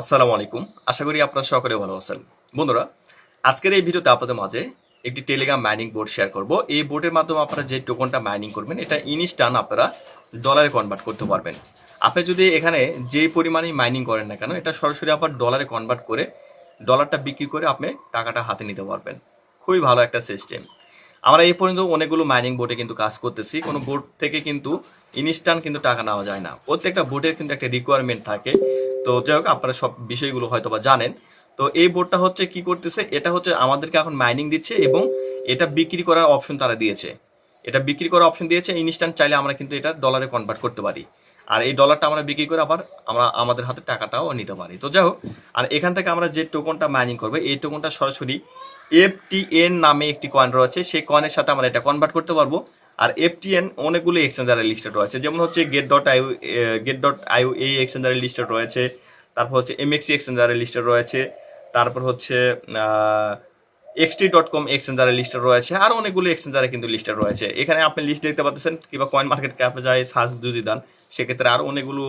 আসসালামু আলাইকুম। আশা করি আপনারা সকলে ভালো আছেন। বন্ধুরা, আজকের এই ভিডিওতে আপনাদের মাঝে একটি টেলিগ্রাম মাইনিং বোর্ড শেয়ার করব। এই বোর্ডের মাধ্যমে আপনারা যে টোকনটা মাইনিং করবেন, এটা ইনস্টান আপনারা ডলারে কনভার্ট করতে পারবেন। আপনি যদি এখানে যে পরিমাণে মাইনিং করেন না কেন, এটা সরাসরি আপনার ডলারে কনভার্ট করে ডলারটা বিক্রি করে আপনি টাকাটা হাতে নিতে পারবেন। খুবই ভালো একটা সিস্টেম আমরা এই পর্যন্ত অনেকগুলো মাইনিং বোর্ডে কিন্তু কাজ করতেছি। কোনো বোর্ড থেকে কিন্তু ইনস্ট্যান্ট কিন্তু টাকা নেওয়া যায় না। প্রত্যেকটা বোর্ডের কিন্তু একটা রিকোয়ারমেন্ট থাকে। তো যাই হোক, আপনারা সব বিষয়গুলো হয়তো বা জানেন। তো এই বোর্ডটা হচ্ছে কি করতেছে? এটা হচ্ছে আমাদেরকে এখন মাইনিং দিচ্ছে এবং এটা বিক্রি করার অপশন তারা দিয়েছে। এটা বিক্রি করার অপশন দিয়েছে। ইনস্ট্যান্ট চাইলে আমরা কিন্তু এটা ডলারে কনভার্ট করতে পারি। আর এই ডলারটা আমরা বিক্রি করে আবার আমরা আমাদের হাতে টাকাটাও নিতে পারি। তো যাই হোক, আর এখান থেকে আমরা যে টোকনটা মাইনিং করবে, এই টোকনটা সরাসরি এফটিএন নামে একটি কয়েন রয়েছে। সেই কয়েনের সাথে আমরা এটা কনভার্ট করতে পারব। আর এফটিএন অনেকগুলো এক্সচেঞ্জারের লিস্টেড রয়েছে। যেমন হচ্ছে Gate dot io Gate dot io এই এক্সচেঞ্জারের লিস্টেড রয়েছে। তারপর হচ্ছে এমএক্সি এক্সচেঞ্জারের লিস্টেড রয়েছে। তারপর হচ্ছে এক্সটি ডট কম এক্সচেঞ্জারের লিস্টেড রয়েছে। আর অনেকগুলো এক্সচেঞ্জারে কিন্তু লিস্টেড রয়েছে। এখানে আপনি লিস্ট দেখতে পাচ্ছেন, কিংবা কয়েন মার্কেট ক্যাপে যায় সার্চ যদি দেন, সেক্ষেত্রে আরও অনেকগুলো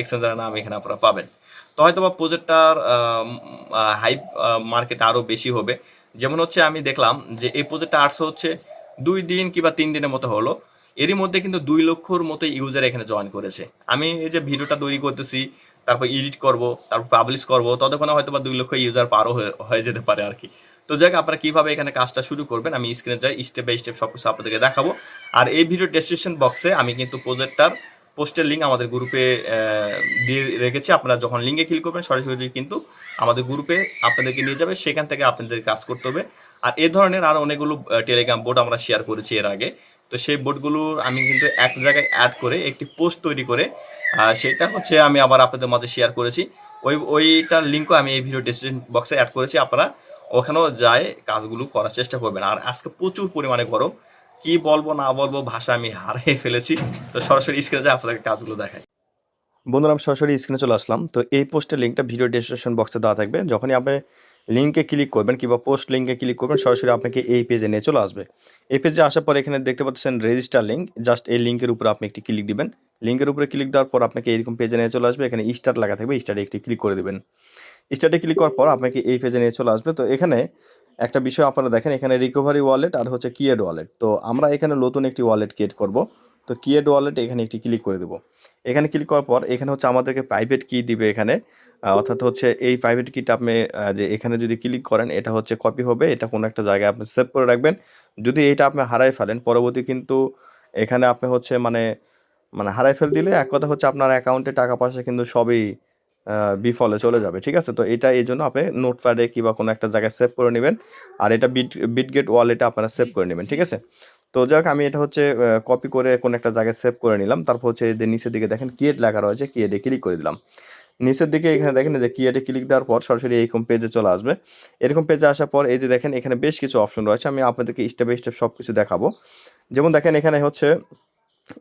এক্সচেঞ্জারের নাম এখানে আপনারা পাবেন। তো হয়তো বা প্রজেক্টটার হাইপ মার্কেট আরও বেশি হবে। যেমন হচ্ছে আমি দেখলাম যে এই প্রজেক্টটা আসছে হচ্ছে দুই দিন কিংবা তিন দিনের মতো হলো। এরই মধ্যে কিন্তু দুই লক্ষর মতো ইউজার এখানে জয়েন করেছে। আমি এই যে ভিডিওটা তৈরি করতেছি তারপর এডিট করব, তারপর পাবলিশ করব, ততক্ষণে হয়তো বা দুই লক্ষ ইউজার পারও হয়ে- যেতে পারে আর কি। তো যাক আপনারা কীভাবে এখানে কাজটা শুরু করবেন, আমি স্ক্রিনে যাই স্টেপ বাই স্টেপ সব কিছু আপনাদেরকে দেখাবো। আর এই ভিডিও ডেসক্রিপশন বক্সে আমি কিন্তু প্রজেক্টটার পোস্টের লিঙ্ক আমাদের গ্রুপে দিয়ে রেখেছি। আপনারা যখন লিঙ্কে ক্লিক করবেন, সরাসরি কিন্তু আমাদের গ্রুপে আপনাদেরকে নিয়ে যাবে, সেখান থেকে আপনাদের কাজ করতে হবে। আর এ ধরনের আরও অনেকগুলো টেলিগ্রাম বোর্ড আমরা শেয়ার করেছি এর আগে। তো সেই বোর্ডগুলো আমি কিন্তু এক জায়গায় অ্যাড করে একটি পোস্ট তৈরি করে সেটা হচ্ছে আমি আবার আপনাদের মাঝে শেয়ার করেছি। ওই, ওইটার লিঙ্কও আমি এই ভিডিও ডিসক্রিপশন বক্সে অ্যাড করেছি। আপনারা ওখানেও যায় কাজগুলো করার চেষ্টা করবেন। আর আজকে প্রচুর পরিমাণে গরম। কি বলব না বলব ভাষা আমি হারিয়ে ফেলেছি। তো সরাসরি স্ক্রিনে আপনাদের কাজগুলো দেখাই। বন্ধুরা, আমি সরাসরি স্ক্রিনে চলে আসলাম। তো এই পোস্টের লিঙ্কটা ভিডিও ডেসক্রিপশন বক্সে দেওয়া থাকবে। যখনই আপনি লিঙ্কে ক্লিক করবেন কিংবা পোস্ট লিঙ্কে ক্লিক করবেন, সরাসরি আপনাকে এই পেজে নিয়ে চলে আসবে। এই পেজে আসার পর এখানে দেখতে পাচ্ছেন রেজিস্টার লিঙ্ক জাস্ট এই লিঙ্কের উপরে আপনি একটি ক্লিক দিবেন। লিঙ্কের উপরে ক্লিক দেওয়ার পর আপনাকে এরকম পেজে নিয়ে চলে আসবে। এখানে স্টার লাগা থাকবে। স্টারে একটি ক্লিক করে দেবেন। স্টার্টে ক্লিক করার পর আপনাকে এই পেজে নিয়ে চলে আসবে। তো এখানে একটা বিষয় আপনারা দেখেন, এখানে রিকভারি ওয়ালেট আর হচ্ছে কিয়েড ওয়ালেট তো আমরা এখানে নতুন একটি ওয়ালেট ক্রিয়েট করব। তো কিয়েড ওয়ালেট এখানে একটি ক্লিক করে দেবো। এখানে ক্লিক করার পর এখানে হচ্ছে আমাদেরকে প্রাইভেট কি দিবে এখানে। অর্থাৎ হচ্ছে এই প্রাইভেট কিটা আপনি যে এখানে যদি ক্লিক করেন এটা হচ্ছে কপি হবে, এটা কোনো একটা জায়গায় আপনি সেভ করে রাখবেন। যদি এটা আপনি হারাই ফেলেন, পরবর্তী কিন্তু এখানে আপনি হচ্ছে মানে মানে হারাই ফেল দিলে এক কথা হচ্ছে আপনার অ্যাকাউন্টে টাকা পয়সা কিন্তু সবই বিফলে চলে যাবে, ঠিক আছে? তো এটা এই জন্য আপনি নোটপ্যাডে কিংবা কোনো একটা জায়গায় সেভ করে নেবেন। আর এটা বিট বিটগেট ওয়ালেটে আপনারা সেভ করে নেবেন, ঠিক আছে? তো যাক আমি এটা হচ্ছে কপি করে কোনো একটা জায়গায় সেভ করে নিলাম। তারপর হচ্ছে এই যে নিচের দিকে দেখেন কিয়েট লেখা রয়েছে কিয়েটে ক্লিক করে দিলাম। নিচের দিকে এখানে দেখেন যে কিয়েটে ক্লিক দেওয়ার পর সরাসরি এইরকম পেজে চলে আসবে। এরকম পেজে আসার পর এই যে দেখেন এখানে বেশ কিছু অপশন রয়েছে আমি আপনাদেরকে স্টেপ বাই স্টেপ সব কিছু দেখাবো। যেমন দেখেন এখানে হচ্ছে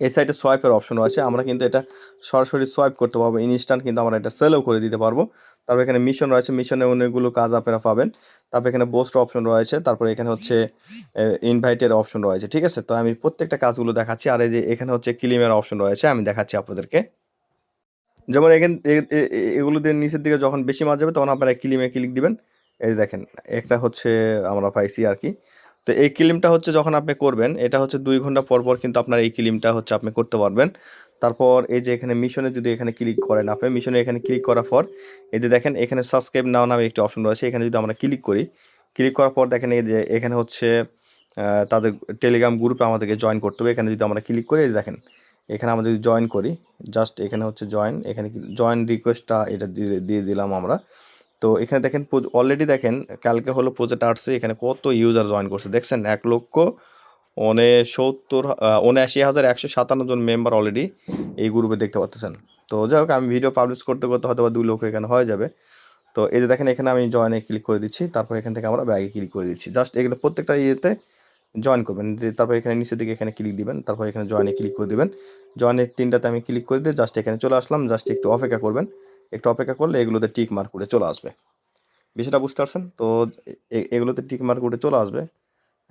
এই সাইডে সোয়াইপের অপশন রয়েছে আমরা কিন্তু এটা সরাসরি সোয়াইপ করতে পারব ইনস্ট্যান্ট কিন্তু আমরা এটা সেলও করে দিতে পারব। তারপর এখানে মিশন রয়েছে। মিশনে অনেকগুলো কাজ আপনারা পাবেন। তারপর এখানে বোস্ট অপশন রয়েছে। তারপর এখানে হচ্ছে ইনভাইটের অপশন রয়েছে। ঠিক আছে? তো আমি প্রত্যেকটা কাজগুলো দেখাচ্ছি। আর এই যে এখানে হচ্ছে ক্লিমের অপশন রয়েছে, আমি দেখাচ্ছি আপনাদেরকে। যেমন এখানে এগুলো দিয়ে নিচের দিকে যখন বেশি মাছ যাবে, তখন আপনারা ক্লিমে ক্লিক দিবেন। এই দেখেন, একটা হচ্ছে আমরা পাইছি আর কি। তো এই ক্লিমটা হচ্ছে যখন আপনি করবেন, এটা হচ্ছে দুই ঘণ্টা পর পর কিন্তু আপনার এই ক্লিমটা হচ্ছে আপনি করতে পারবেন। তারপর এই যে এখানে মিশনে যদি এখানে ক্লিক করেন আপনি মিশনে এখানে ক্লিক করার পর, এই যে দেখেন এখানে সাবস্ক্রাইব নাও নামে একটি অপশন রয়েছে, এখানে যদি আমরা ক্লিক করি, ক্লিক করার পর দেখেন এই যে এখানে হচ্ছে তাদের টেলিগ্রাম গ্রুপে আমাদেরকে জয়েন করতে হবে। এখানে যদি আমরা ক্লিক করি দেখেন, এখানে আমরা যদি জয়েন করি, জাস্ট এখানে হচ্ছে জয়েন, এখানে জয়েন রিকোয়েস্টটা এটা দিয়ে দিয়ে দিলাম আমরা। তো এখানে দেখেন অলরেডি দেখেন, কালকে হলো প্রজেক্ট আর্টসে এখানে কত ইউজার জয়েন করছে। দেখছেন, এক লক্ষ উনে সত্তর উনআশি হাজার একশো সাতান্ন জন মেম্বার অলরেডি এই গ্রুপে দেখতে পাচ্ছেন তো যাই হোক, আমি ভিডিও পাবলিশ করতে করতে হয়তো বা দুই লক্ষ এখানে হয়ে যাবে। তো এই যে দেখেন, এখানে আমি জয়েনে ক্লিক করে দিচ্ছি, তারপর এখান থেকে আমরা ব্যাগে ক্লিক করে দিচ্ছি। জাস্ট এগুলো প্রত্যেকটা ইয়েতে জয়েন করবেন। তারপর এখানে নিচের দিকে এখানে ক্লিক দিবেন, তারপর এখানে জয়েনে ক্লিক করে দিবেন। জয়েনের তিনটাতে আমি ক্লিক করে দিয়ে জাস্ট এখানে চলে আসলাম জাস্ট একটু অপেক্ষা করবেন। একটু অপেক্ষা করলে এগুলোতে টিক মার্ক করে চলে আসবে। বিষয়টা বুঝতে পারছেন? তো এগুলোতে টিক মার্ক করে চলে আসবে।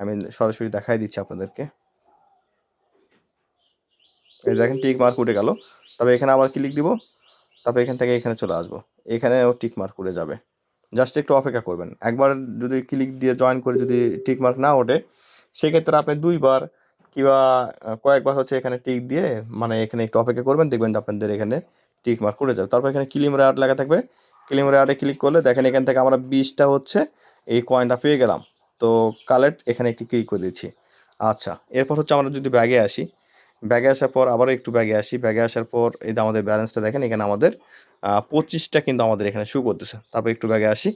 আমি সরাসরি দেখাই দিচ্ছি আপনাদেরকে। এই দেখেন টিক মার্ক উঠে গেল। তবে এখানে আবার ক্লিক দিব। তারপর এখান থেকে এখানে চলে আসব। এখানেও টিক মার্ক করে যাবে। জাস্ট একটু অপেক্ষা করবেন। একবার যদি ক্লিক দিয়ে জয়েন করে যদি টিক মার্ক না ওঠে, সেক্ষেত্রে আপনি দুইবার কিংবা কয়েকবার হচ্ছে এখানে টিক দিয়ে মানে এখানে একটু অপেক্ষা করবেন। দেখবেন আপনাদের এখানে টিক মার্ক করে যাবে। তারপর এখানে ক্লিম রেয়ার্ড লেখা থাকবে। ক্লিম রেয়ার্ডে ক্লিক করলে দেখেন এখান থেকে আমরা বিশটা হচ্ছে এই কয়েনটা পেয়ে গেলাম। তো কালেক্ট এখানে একটি ক্লিক করে দিচ্ছি। আচ্ছা এরপর হচ্ছে আমরা যদি ব্যাগে আসি ব্যাগে আসার পর আবারও একটু ব্যাগে আসি। ব্যাগে আসার পর এই যে আমাদের ব্যালেন্সটা দেখেন, এখানে আমাদের পঁচিশটা কিন্তু আমাদের এখানে শু করতেছে। তারপর একটু ব্যাগে আসি।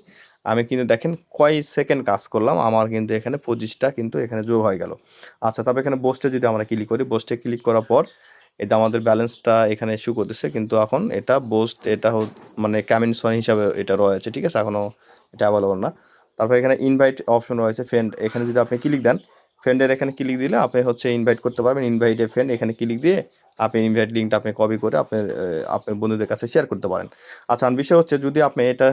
আমি কিন্তু দেখেন কয় সেকেন্ড কাজ করলাম, আমার কিন্তু এখানে পঁচিশটা কিন্তু এখানে যোগ হয়ে গেল। আচ্ছা তারপর এখানে বোস্টে যদি আমরা ক্লিক করি বোস্টে ক্লিক করার পর এটা আমাদের ব্যালেন্সটা এখানে শু করতেছে, কিন্তু এখন এটা বোস্ট এটা মানে ক্যামিনসন হিসাবে এটা রয়েছে, ঠিক আছে? এখনও এটা অ্যাভেলেবল না। তারপর এখানে ইনভাইট অপশন রয়েছে ফ্রেন্ড এখানে যদি আপনি ক্লিক দেন ফ্রেন্ডের এখানে ক্লিক দিলে আপনি হচ্ছে ইনভাইট করতে পারবেন। ইনভাইটে ফ্রেন্ড এখানে ক্লিক দিয়ে আপনি ইনভাইট লিঙ্কটা আপনি কপি করে আপনার আপনার বন্ধুদের কাছে শেয়ার করতে পারেন। আচ্ছা বিষয় হচ্ছে যদি আপনি এটা,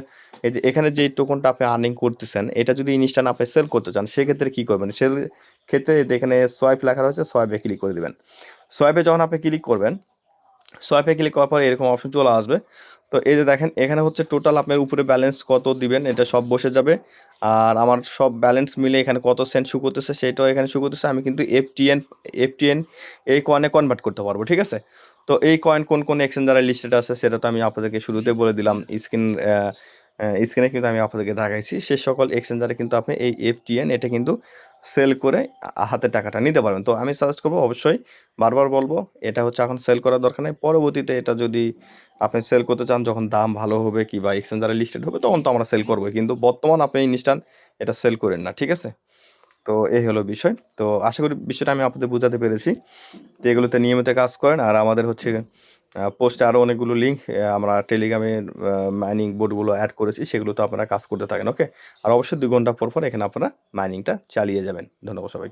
এই যে এখানে যে টোকনটা আপনি আর্নিং করতেছেন, এটা যদি ইনস্ট্যান্ট আপনি সেল করতে চান, সেক্ষেত্রে কী করবেন? সেল ক্ষেত্রে এখানে সোয়াইপ লেখা রয়েছে সোয়াইপে ক্লিক করে দেবেন। সোয়াইপে যখন আপনি ক্লিক করবেন সোয়াইপে ক্লিক করার পর এরকম অপশন চলে আসবে। তো এই যে দেখেন, এখানে হচ্ছে টোটাল আপনার উপরে ব্যালেন্স কত দিবেন, এটা সব বসে যাবে। আর আমার সব ব্যালেন্স মিলে এখানে কত সেন্ট শু করতেছে, সেটাও এখানে শু করতেছে। আমি কিন্তু এফটিএন এফটিএন এই কয়েনে কনভার্ট করতে পারব, ঠিক আছে? তো এই কয়েন কোন কোন এক্সচেঞ্জারে লিস্টেড আছে, সেটা তো আমি আপনাদেরকে শুরুতে বলে দিলাম। স্ক্রিন স্ক্রিনে কিন্তু আমি আপনাদেরকে দেখাইছি। সে সকল এক্সচেঞ্জারে কিন্তু আপনি এই এফটিএন এটা কিন্তু সেল করে হাতে টাকাটা নিতে পারবেন। তো আমি সাজেস্ট করব অবশ্যই বারবার বলব, এটা হচ্ছে এখন সেল করার দরকার নেই। পরবর্তীতে এটা যদি আপনি সেল করতে চান, যখন দাম ভালো হবে কি এক্সচেঞ্জারে লিস্টেড হবে, তখন তো আমরা সেল করব কিন্তু বর্তমান আপনি ইনস্ট্যান্ট এটা সেল করেন না, ঠিক আছে? তো এই হলো বিষয়। তো আশা করি বিষয়টা আমি আপনাদের বোঝাতে পেরেছি। তো এগুলোতে নিয়মিত কাজ করেন আর আমাদের হচ্ছে পোস্টে আরও অনেকগুলো লিঙ্ক আমরা টেলিগ্রামে মাইনিং বোর্ডগুলো অ্যাড করেছি সেগুলো তো আপনারা কাজ করতে থাকেন ওকে আর অবশ্যই দু ঘণ্টা পর পর এখানে আপনারা মাইনিংটা চালিয়ে যাবেন। ধন্যবাদ সবাইকে।